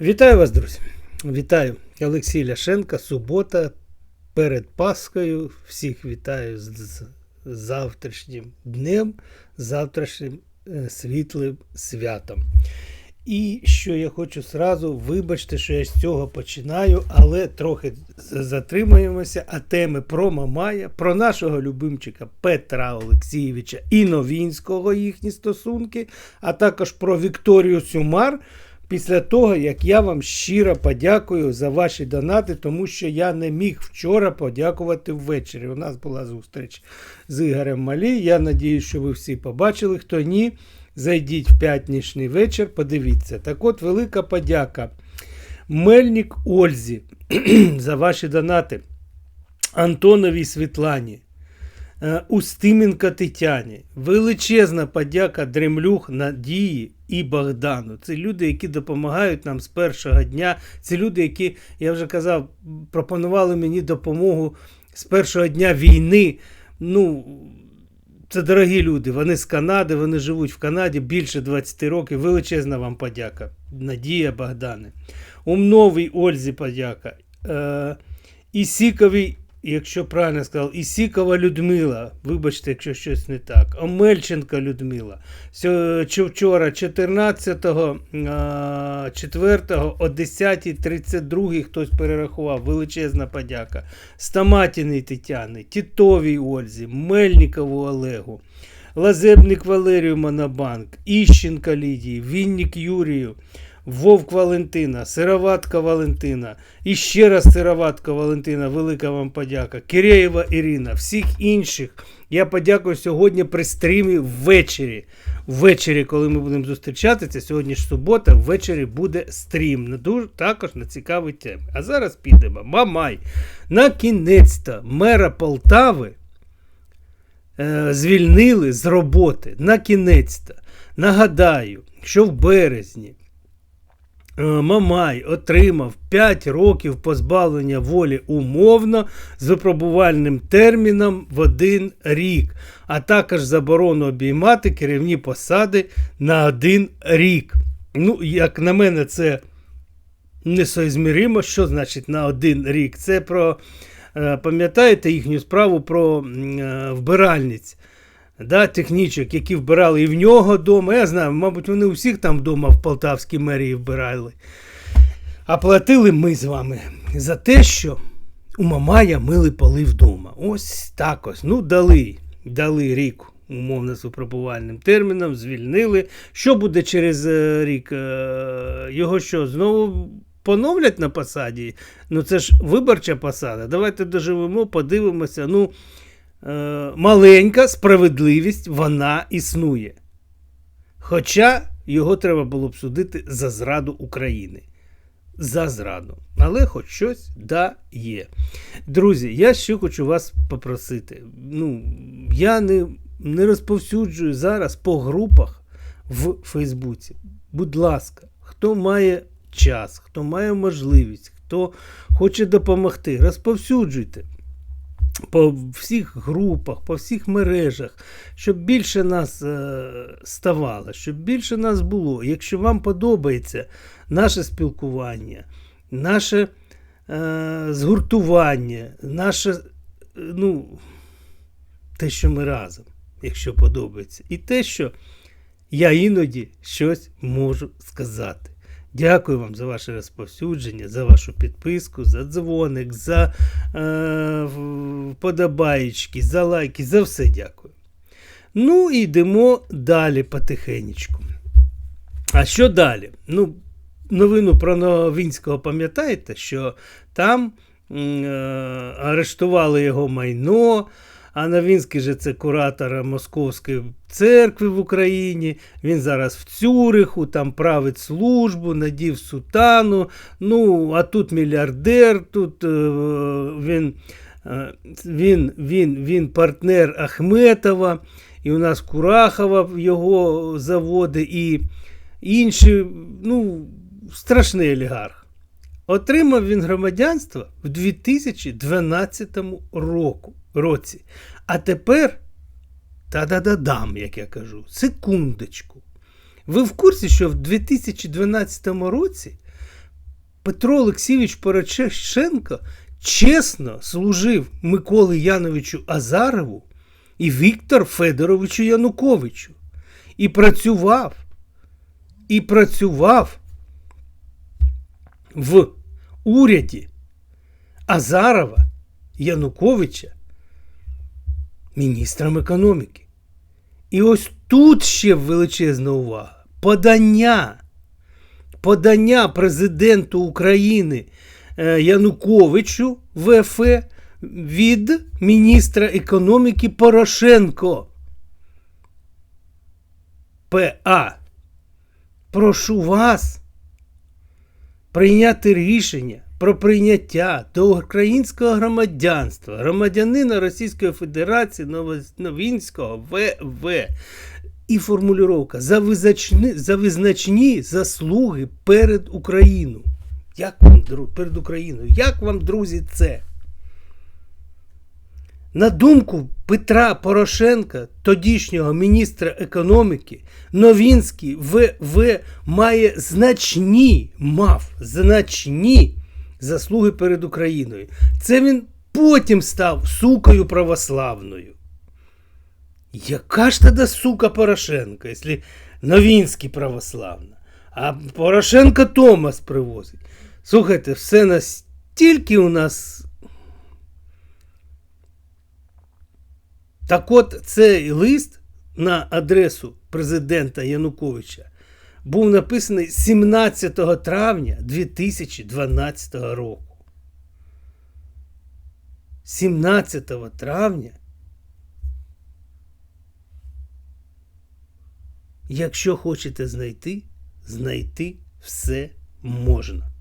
Вітаю вас, друзі! Вітаю Олексій Ляшенка. Субота перед Пасхою. Всіх вітаю з, завтрашнім днем, завтрашнім е, світлим святом. І що я хочу сразу, вибачте, що я з цього починаю, але трохи затримаємося. А теми про Мамая, про нашого любимчика Петра Олексійовича і Новінського їхні стосунки, а також про Вікторію Сюмар. Після того, як я вам щиро подякую за ваші донати, тому що я не міг вчора подякувати ввечері. У нас була зустріч з Ігорем Малі. Я надію, що ви всі побачили. Хто ні, зайдіть в п'ятнічний вечір, подивіться. Так от, велика подяка. Мельник Ользі за ваші донати. Антоновій Світлані. Е, Устименко Тетяні. Величезна подяка Дремлюх Надії і Богдану. Це люди, які допомагають нам з першого дня. Це люди, які, я вже казав, пропонували мені допомогу з першого дня війни. Ну, це дорогі люди. Вони з Канади, вони живуть в Канаді більше 20 років. Величезна вам подяка. Надія Богдане. Умновій Ользі подяка. Е, Ісіковій, якщо правильно сказав, Ісікова Людмила. Вибачте, якщо щось не так. Омельченка Людмила. Вчора, 14-го, 4-го, о 10.32 хтось перерахував. Величезна подяка. Стаматіний Тетяни, Тітовій Ользі, Мельникову Олегу. Лазебник Валерію Монобанк, Іщенка Лідії, Вінник Юрію, Вовк Валентина, Сироватка Валентина, і ще раз Сироватка Валентина, велика вам подяка. Киреєва Ірина, всіх інших. Я подякую сьогодні при стрімі ввечері. Ввечері, коли ми будемо зустрічатися, сьогодні ж субота, ввечері буде стрім. На дуже, також на цікаві теми. А зараз підемо. Мамай. На кінець-то мера Полтави е, звільнили з роботи на кінець-то. Нагадаю, що в березні Мамай отримав 5 років позбавлення волі умовно з випробувальним терміном в один рік, а також заборону обіймати керівні посади на один рік. Ну, як на мене, це несоізміримо. Що значить на один рік? Це про, е, пам'ятаєте їхню справу про е, вбиральниць, да, технічок, які вбирали і в нього вдома. Я знаю, мабуть, вони у всіх там вдома в Полтавській мерії вбирали. А платили ми з вами за те, що у Мамая мили поли вдома. Ось так ось. Ну, дали, дали рік. Умовно з випробувальним терміном, звільнили. Що буде через е, рік? Е, Його що, знову поновлять на посаді? Ну це ж виборча посада. Давайте доживемо, подивимося. Ну, маленька справедливість вона існує. Хоча його треба було б судити за зраду України. За зраду. Але хоч щось да є. Друзі, я ще хочу вас попросити. Ну, я не, не розповсюджую зараз по групах в Фейсбуці. Будь ласка, хто має час, хто має можливість, хто хоче допомогти, розповсюджуйте по всіх групах, по всіх мережах, щоб більше нас е, ставало, щоб більше нас було. Якщо вам подобається наше спілкування, наше е, згуртування, наше, е, ну, те, що ми разом, якщо подобається, і те, що я іноді щось можу сказати. Дякую вам за ваше розповсюдження, за вашу підписку, за дзвоник, за е, вподобаєчки, за лайки, за все дякую. Ну і йдемо далі потихенечку. А що далі? Ну, новину про Новинського пам'ятаєте, що там е, арештували його майно. А Новинський же це куратор Московської церкви в Україні. Він зараз в Цюриху, там править службу, надів сутану. Ну, а тут мільярдер, тут е, він, він, він, він партнер Ахметова, і у нас Курахова його заводи, і інші, ну, страшний олігарх. Отримав він громадянство в 2012 року, році. А тепер, та-да-да-дам, як я кажу, секундочку. Ви в курсі, що в 2012 році Петро Олексійович Порошенко чесно служив Миколі Яновичу Азарову і Віктор Федоровичу Януковичу. І працював, і працював в уряді Азарова Януковича міністром економіки. І ось тут ще величезна увага. Подання. Подання президенту України Януковичу ВФ від міністра економіки Порошенко. ПА. Прошу вас прийняти рішення про прийняття до українського громадянства громадянина Російської Федерації Новінського ВВ. І формулювання за визначні заслуги перед Україною. Як вам, перед Україною? Як вам, друзі, це? На думку Петра Порошенка, тодішнього міністра економіки, Новінський ВВ має значні, мав значні заслуги перед Україною. Це він потім став сукою православною. Яка ж тоді сука Порошенко, якщо Новінський православна, а Порошенко Томас привозить. Слухайте, все настільки у нас Так от цей лист на адресу президента Януковича був написаний 17 травня 2012 року. 17 травня. Якщо хочете знайти, знайти все можна.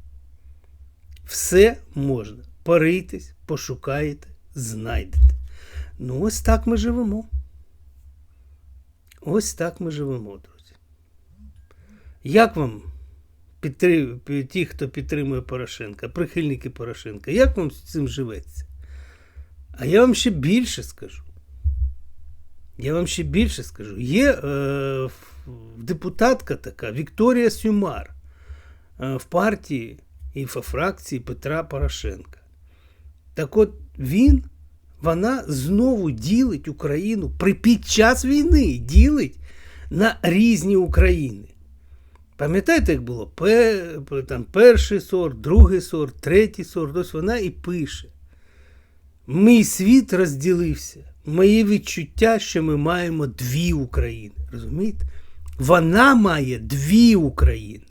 Все можна. Порийтесь, пошукаєте, знайдете. Ну, ось так ми живемо. Ось так ми живемо, друзі. Як вам ті, хто підтримує Порошенка, прихильники Порошенка, як вам з цим живеться? А я вам ще більше скажу. Я вам ще більше скажу. Є е, депутатка така Вікторія Сюмар е, в партії і фракції Петра Порошенка. Так от він вона знову ділить Україну при під час війни ділить на різні України. Пам'ятаєте, як було? Там, перший сорт, другий сорт, третій сорт. Ось вона і пише. Мій світ розділився. Моє відчуття, що ми маємо дві України. Розумієте? Вона має дві України.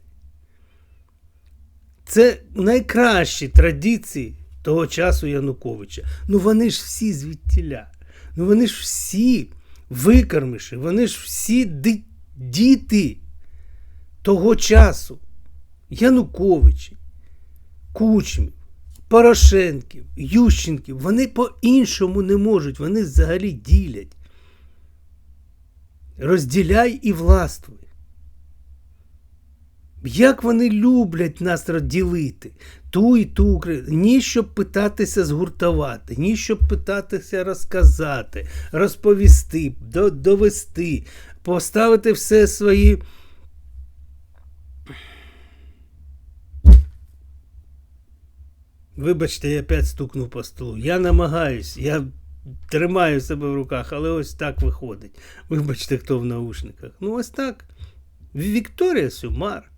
Це найкращі традиції того часу Януковича. Ну вони ж всі звідтіля. Ну вони ж всі викармиші, вони ж всі діти того часу. Януковичі, Кучмів, Порошенків, Ющенків. Вони по-іншому не можуть, вони взагалі ділять. Розділяй і властвуй. Як вони люблять нас розділити ту і ту Україну. Ні, щоб питатися згуртувати, ні, щоб питатися розказати, розповісти, довести, поставити все свої. Вибачте, я опять стукнув по столу. Я намагаюсь, я тримаю себе в руках, але ось так виходить. Вибачте, хто в наушниках. Ну, ось так. Вікторія Сюмар.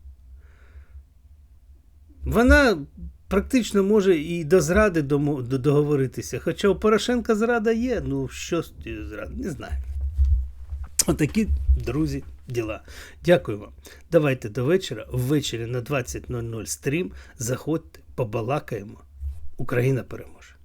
Вона практично може і до зради договоритися. Хоча у Порошенка зрада є, ну що з тією зрадою, не знаю. Отакі, друзі, діла. Дякую вам. Давайте до вечора. Ввечері на 20.00 стрім. Заходьте, побалакаємо. Україна переможе.